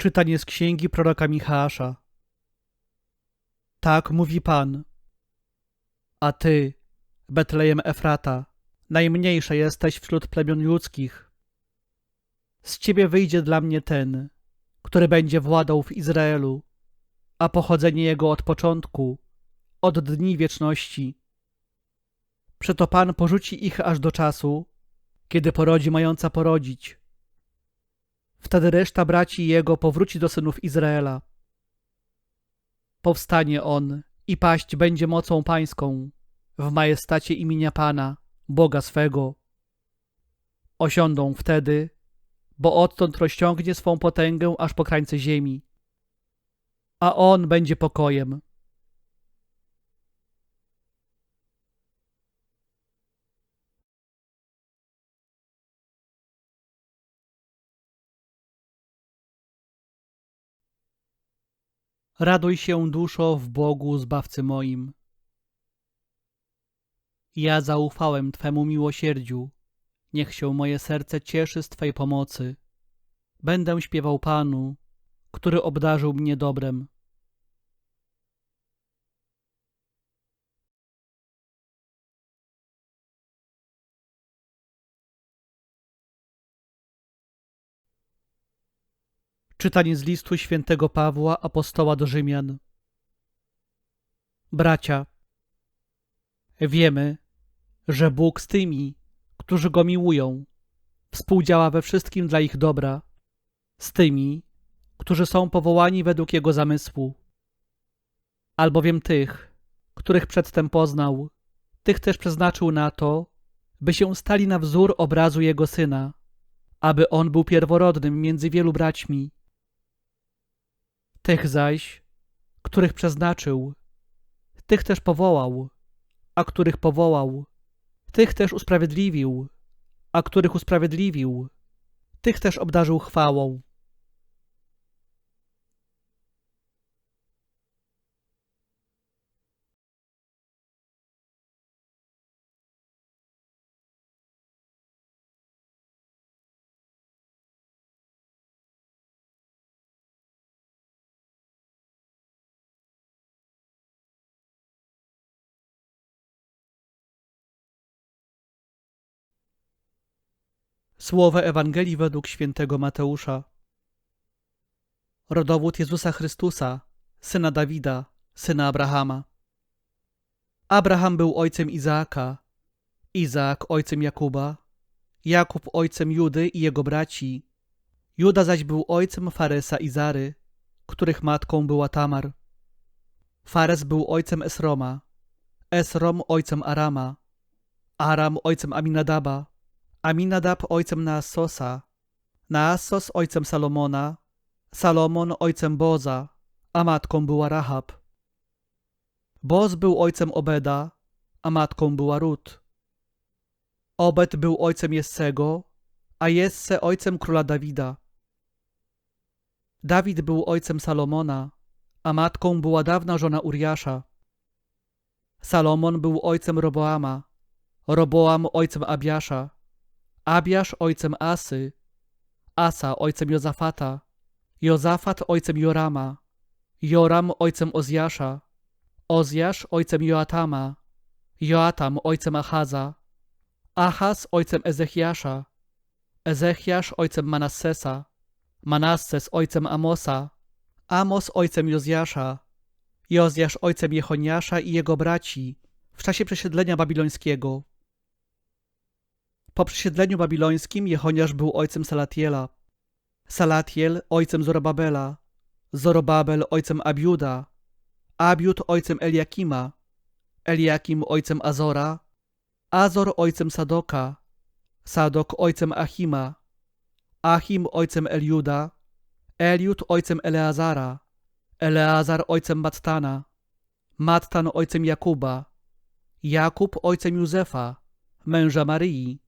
Czytanie z księgi proroka Michała. Tak mówi Pan. A ty, Betlejem Efrata, najmniejsza jesteś wśród plemion ludzkich. Z ciebie wyjdzie dla mnie ten, który będzie władał w Izraelu, a pochodzenie jego od początku, od dni wieczności. Przeto Pan porzuci ich aż do czasu, kiedy porodzi mająca porodzić. Wtedy reszta braci jego powróci do synów Izraela. Powstanie on i paść będzie mocą pańską w majestacie imienia Pana, Boga swego. Osiądą wtedy, bo odtąd rozciągnie swą potęgę aż po krańce ziemi. A on będzie pokojem. Raduj się, duszo, w Bogu, Zbawcy moim. Ja zaufałem Twemu miłosierdziu. Niech się moje serce cieszy z Twej pomocy. Będę śpiewał Panu, który obdarzył mnie dobrem. Czytanie z listu świętego Pawła, apostoła do Rzymian. Bracia, wiemy, że Bóg z tymi, którzy go miłują, współdziała we wszystkim dla ich dobra, z tymi, którzy są powołani według jego zamysłu. Albowiem tych, których przedtem poznał, tych też przeznaczył na to, by się stali na wzór obrazu jego syna, aby on był pierworodnym między wielu braćmi. Tych zaś, których przeznaczył, tych też powołał, a których powołał, tych też usprawiedliwił, a których usprawiedliwił, tych też obdarzył chwałą. Słowa Ewangelii według świętego Mateusza. Rodowód Jezusa Chrystusa, syna Dawida, syna Abrahama. Abraham był ojcem Izaaka, Izaak ojcem Jakuba, Jakub ojcem Judy i jego braci. Juda zaś był ojcem Faresa i Zary, których matką była Tamar. Fares był ojcem Esroma, Esrom ojcem Arama, Aram ojcem Aminadaba, Aminadab ojcem Naassosa, Naassos ojcem Salomona, Salomon ojcem Boza, a matką była Rahab. Boz był ojcem Obeda, a matką była Rut. Obed był ojcem Jessego, a Jesse ojcem króla Dawida. Dawid był ojcem Salomona, a matką była dawna żona Uriasza. Salomon był ojcem Roboama, Roboam ojcem Abiasza, Abiasz ojcem Asy, Asa ojcem Jozafata, Jozafat ojcem Jorama, Joram ojcem Ozjasza, Ozjasz ojcem Joatama, Joatam ojcem Achaza, Achaz ojcem Ezechiasza, Ezechiasz ojcem Manassesa, Manasses ojcem Amosa, Amos ojcem Jozjasza, Jozjasz ojcem Jechoniasza i jego braci w czasie przesiedlenia babilońskiego. Po przesiedleniu babilońskim Jechoniasz był ojcem Salatiela, Salatiel ojcem Zorobabela, Zorobabel ojcem Abiuda, Abiud ojcem Eliakima, Eliakim ojcem Azora, Azor ojcem Sadoka, Sadok ojcem Achima, Achim ojcem Eliuda, Eliud ojcem Eleazara, Eleazar ojcem Mattana, Mattan ojcem Jakuba, Jakub ojcem Józefa, męża Maryi,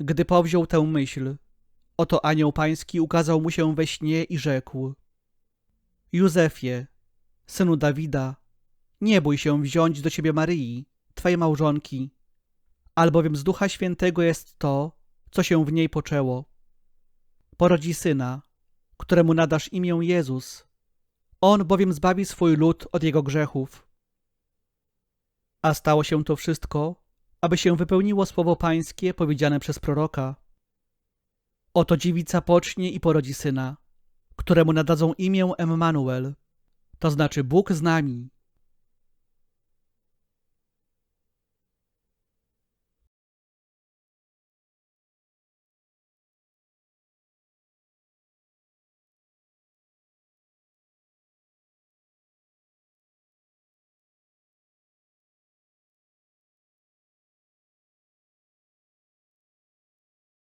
Gdy powziął tę myśl, oto anioł pański ukazał mu się we śnie i rzekł: Józefie, synu Dawida, nie bój się wziąć do ciebie Maryi, twojej małżonki, albowiem z Ducha Świętego jest to, co się w niej poczęło. Porodzi syna, któremu nadasz imię Jezus. On bowiem zbawi swój lud od jego grzechów. A stało się to wszystko, aby się wypełniło słowo pańskie powiedziane przez proroka. Oto dziewica pocznie i porodzi syna, któremu nadadzą imię Emmanuel, to znaczy Bóg z nami.